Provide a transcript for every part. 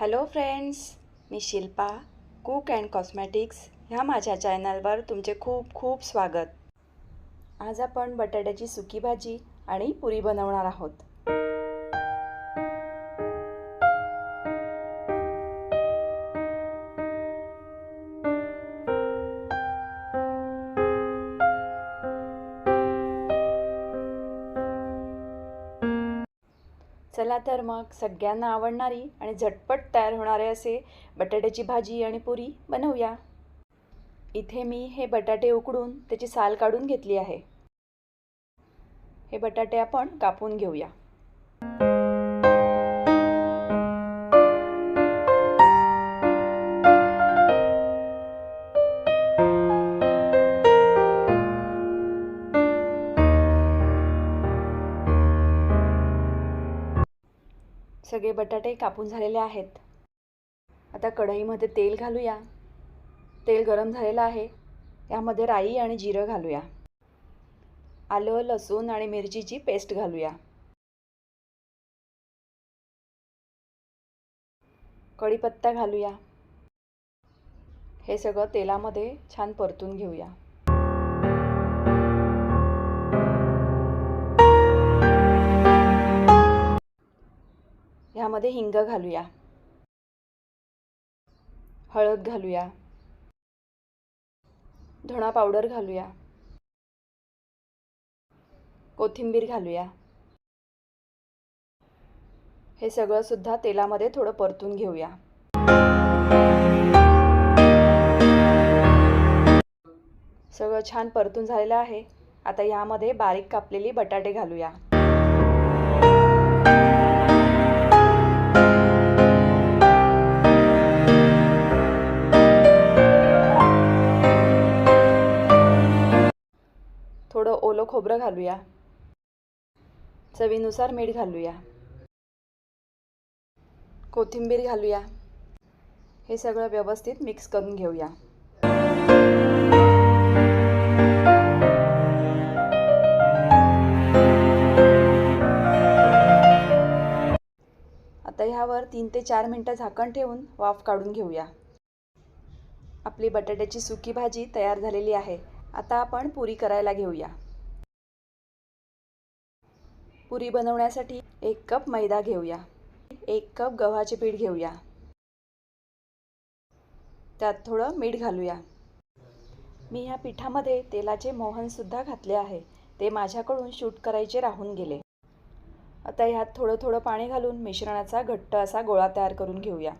Hello friends मी Shilpa cook and cosmetics ह्या माझ्या चॅनलवर तुमचे खूप खूप स्वागत. आज आपण बटाट्याची सुकी भाजी आणि पुरी बनवणार आहोत. चला तर मग सगळ्यांना आवडणारी आणि झटपट तयार होणारे असे बटाट्याची भाजी आणि पुरी बनवूया. इथे मी हे बटाटे उकडून त्याची साल काढून घेतली आहे. हे बटाटे आपण कापून घेऊया. सगळे बटाटे कापून झालेले आहेत. आता कढईमध्ये तेल घालूया. तेल गरम झालेलं आहे. त्यामध्ये राई आणि जिरं घालूया. आलं लसूण आणि मिरचीची पेस्ट घालूया. कढीपत्ता घालूया. हे सगळं तेलामध्ये छान परतून घेऊया. त्यामध्ये हिंग घालूया. हळद घालूया. धणा पावडर घालूया. कोथिंबीर घालूया. हे सगळं सुद्धा तेलामध्ये थोडं परतून घेऊया. सगळं छान परतून झालेलं आहे. आता यामध्ये बारीक कापलेली बटाटे घालूया. खोबरं घालूया. चवीनुसार मीठ घालूया. कोथिंबीर घालूया. हे सगळं व्यवस्थित मिक्स करून घेऊया. आता ह्यावर तीन ते चार मिनटं झाकण ठेवून वाफ काढून घेऊया. आपली बटाट्याची सुकी भाजी तयार झालेली आहे. आता आपण पुरी करायला घेऊया. पुरी बनवण्यासाठी एक कप मैदा घेऊया. एक कप गव्हाचे पीठ घेऊया. त्यात थोडं मीठ घालूया. मी ह्या पिठामध्ये तेलाचे मोहनसुद्धा घातले आहे. ते माझ्याकडून शूट करायचे राहून गेले. आता ह्यात थोडं थोडं पाणी घालून मिश्रणाचा घट्ट असा गोळा तयार करून घेऊया.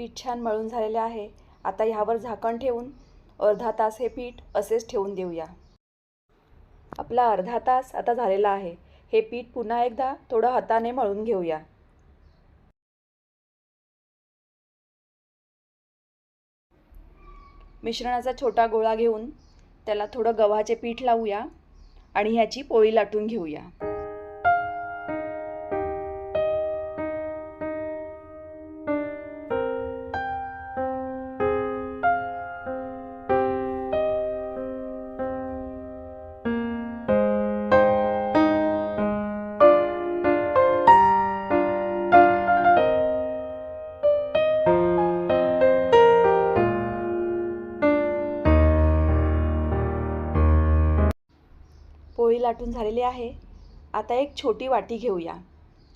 पीठ छान मळून झालेले आहे. आता ह्यावर झाकण ठेवून अर्धा तास हे पीठ असेच ठेवून देऊया. आपला अर्धा तास आता झालेला आहे. हे पीठ पुन्हा एकदा थोडं हाताने मळून घेऊया. मिश्रणाचा छोटा गोळा घेऊन त्याला थोडं गव्हाचे पीठ लावूया आणि ह्याची पोळी लाटून घेऊया. लाटून झालेले आहे. आता एक छोटी वाटी घेऊया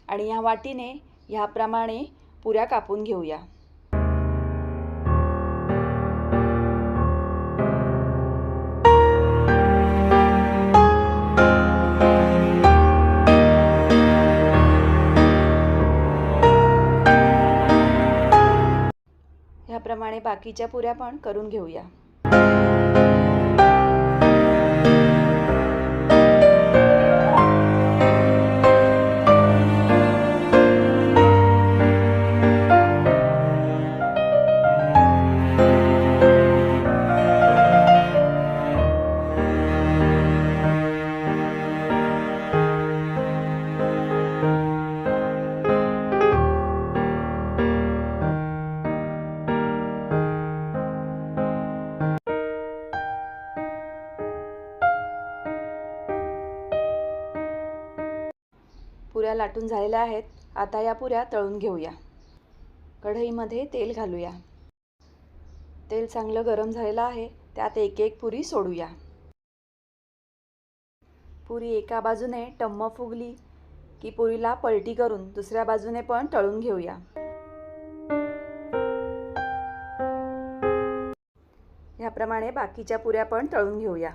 आणि या वाटीने ह्याप्रमाणे पुऱ्या कापून घेऊया. ह्याप्रमाणे बाकीच्या पुऱ्या पण करून घेऊया. पुऱ्या लाटून झालेल्या आहेत. आता या पुऱ्या तळून घेऊया. कढईमध्ये तेल घालूया. तेल चांगलं गरम झालेलं आहे. त्यात एक एक पुरी सोडूया. पुरी एका बाजूने टम्म फुगली की पुरीला पलटी करून दुसऱ्या बाजूने पण तळून घेऊया. ह्याप्रमाणे बाकीच्या पुऱ्या पण तळून घेऊया.